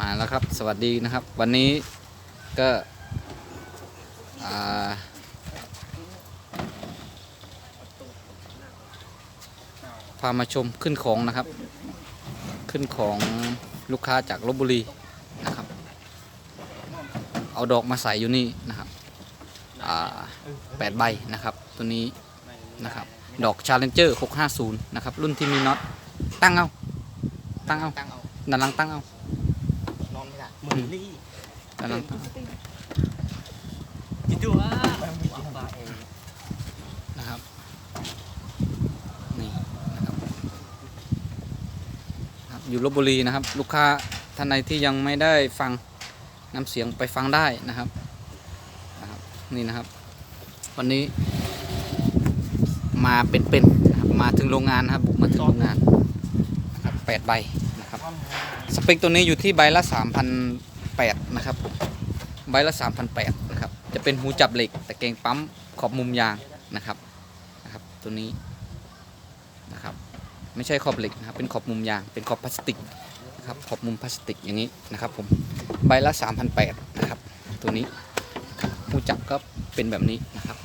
มาแล้วครับ สวัสดีนะครับ วันนี้ก็อ่าพามาชมขึ้นของนะครับ ขึ้นของลูกค้าจากลบบุรีนะครับ เอาดอกมาใส่อยู่นี่นะครับอ่าแปดใบนะครับตัวนี้นะครับดอก Challenger 650 นะครับ รุ่นที่มีน็อตตั้งเอา ตั้งเอาตั้งเอาด้านหลังตั้งเอานอนไม่ได้มือนี่ด้านหลังตั้งเอาจิตดูว่าปลาเองนะครับ นี่นะครับครับ อยู่ลบบุรีนะครับ ลูกค้าท่านใดที่ยังไม่ได้ฟังน้ำเสียงไปฟังได้นะครับนะครับ นี่นะครับ วันนี้ มาเป็นๆนะครับมาถึงโรงงานนะครับบุกมาถึงโรงงานนะครับแปดใบ นะครับ สเปคตัวนี้อยู่ที่ใบละ3,008นะครับผมใบละ3,008นะครับ จะเป็นหูจับเหล็กแตะแกงปั๊มขอบมุมยางนะครับนะครับ ตัวนี้นะครับ ไม่ใช่ขอบเหล็กนะครับ เป็นขอบมุมยาง เป็นขอบพลาสติกนะครับ ขอบมุมพลาสติกอย่างนี้นะครับผม ใบละ3,008นะครับ ตัวนี้หูจับก็เป็นแบบนี้นะครับ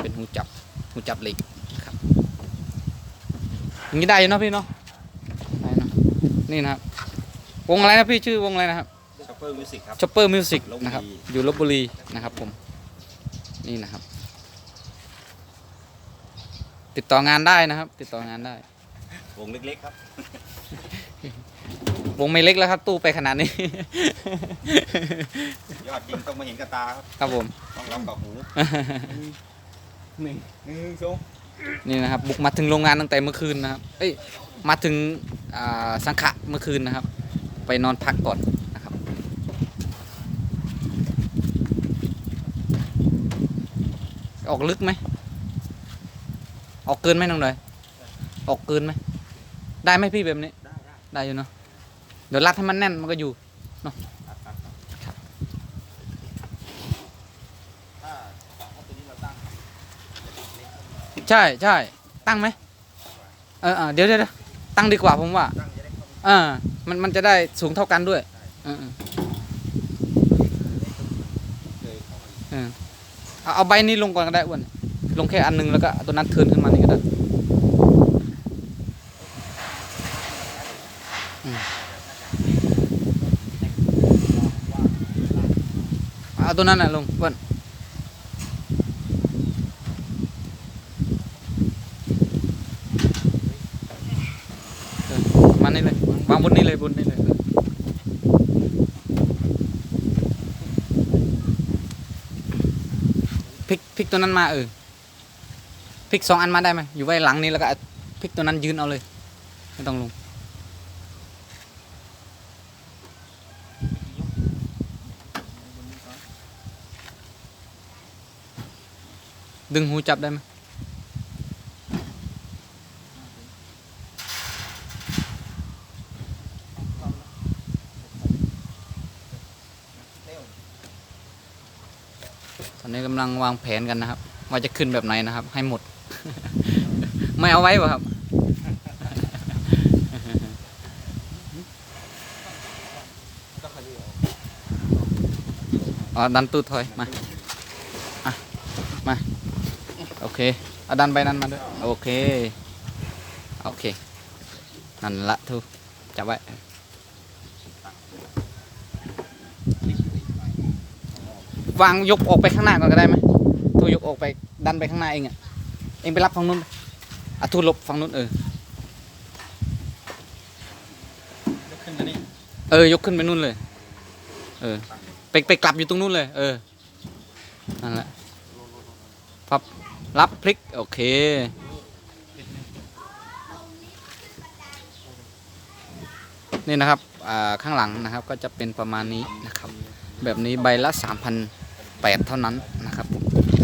เป็นหูจับหูจับเหล็ก อย่างนี้ได้อยู่เนาะพี่เนาะได้เนาะนี่นะครับ วงอะไรนะพี่ชื่อวงอะไรนะครับช็อปเปอร์มิวสิกครับชอปเปอร์มิวสิกลพบุรีนะครับ อยู่ลบบุรีนะครับผม นี่นะครับ ติดต่องานได้นะครับ ติดต่องานได้ วงเล็กๆครับ วงไม่เล็กแล้วครับ ตู้ไปขนาดนี้ ยอดจริงต้องมาเห็นกับตาครับ ครับผม ต้องรับกับหูหนึ่งหนึ่งสอง นี่นะครับบุกมาถึงโรงงานตั้งแต่เมื่อคืนนะครับ เอ้ยมาถึงสังขะเมื่อคืนนะครับ ไปนอนพักก่อนนะครับ ออกลึกไหม ออกเกินไหมน้องเลยออกเกินไหม ได้ไหมพี่แบบนี้ ได้ได้ได้อยู่เนาะ เดี๋ยวรัดให้มันแน่นมันก็อยู่ครับครับครับ ครับ ถ้าถ้าตัวนี้เราตั้ง ใช่ใช่ตั้งไหมเออเออเดี๋ยวเดี๋ยวเดี๋ยวตั้งดีกว่าผมว่าตั้งจะได้เข้าเออมันมันจะได้สูงเท่ากันด้วยเออเออเคยเข้ามาเออเอาเอาใบนี้ลงก่อนก็ได้อ้วนลงแค่อันหนึงแล้วก็เอาตัวนั้นเทิร์นขึ้นมานี่ก็ได้อืมเอาตัวนั้นน่ะลงอ้วนเออประมาณนี้เลยวางบนนี้ เลยบนนี้เลยพลิกพลิกตัวนั้นมาเออพลิกสองอันมาได้ไหมอยู่ไว้หลังนี้แล้วก็พลิกตัวนั้นยืนเอาเลยไม่ต้องลงดึงหูจับได้ไหม อนนี้กำลังวางแผนกันนะครับ ว่าจะขึ้นแบบไหนนะครับ ให้หมด ไม่เอาไว้ป่ะครับอ๋อดันตู้ถอยมาอะมา โอเคเอาดันไปนั้นมาด้วย โอเค โอเค นั่นละทูจับไว้ วางยกออกไปข้างหน้าก่อนก็ได้ไหมทูยกออกไปดันไปข้างหน้าเองอะเองไปรับฝั่งนู้นอะทูหลบฝั่งนู้นเออยกขึ้นมานี่เออยกขึ้นไปนู่นเลย เออไปไปกลับอยู่ตรงนู้นเลย เออนั่นแหละพับรับพลิกโอเคนี่นะครับอ่าข้างหลังนะครับก็จะเป็นประมาณนี้นะครับ แบบนี้ใบละ 8 เท่านั้นนะครับ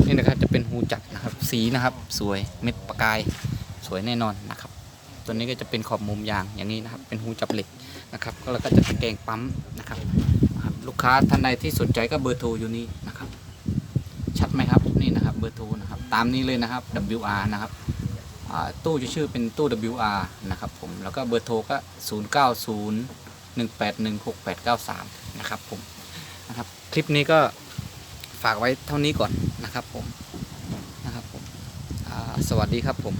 นี่นะครับจะเป็นหูจับนะครับสีนะครับสวยเม็ดประกายสวยแน่นอนนะครับ ตัวนี้ก็จะเป็นขอบมุมยางอย่างนี้นะครับ เป็นหูจับเหล็กนะครับแล้วก็จะตะแกรงปั๊มนะครับ ลูกค้าท่านใดที่สนใจก็เบอร์โทรอยู่นี่นะครับ ชัดไหมครับนี่นะครับเบอร์โทรนะครับตามนี้เลยนะครับ WR นะครับตู้จะชื่อเป็นตู้ WR นะครับผมแล้วก็เบอร์โทรก็ 0 9 0 1 8 1 6 8 9 3 นะครับผมนะครับคลิปนี้ก็ ฝากไว้เท่านี้ก่อนนะครับผมนะครับผมสวัสดีครับผม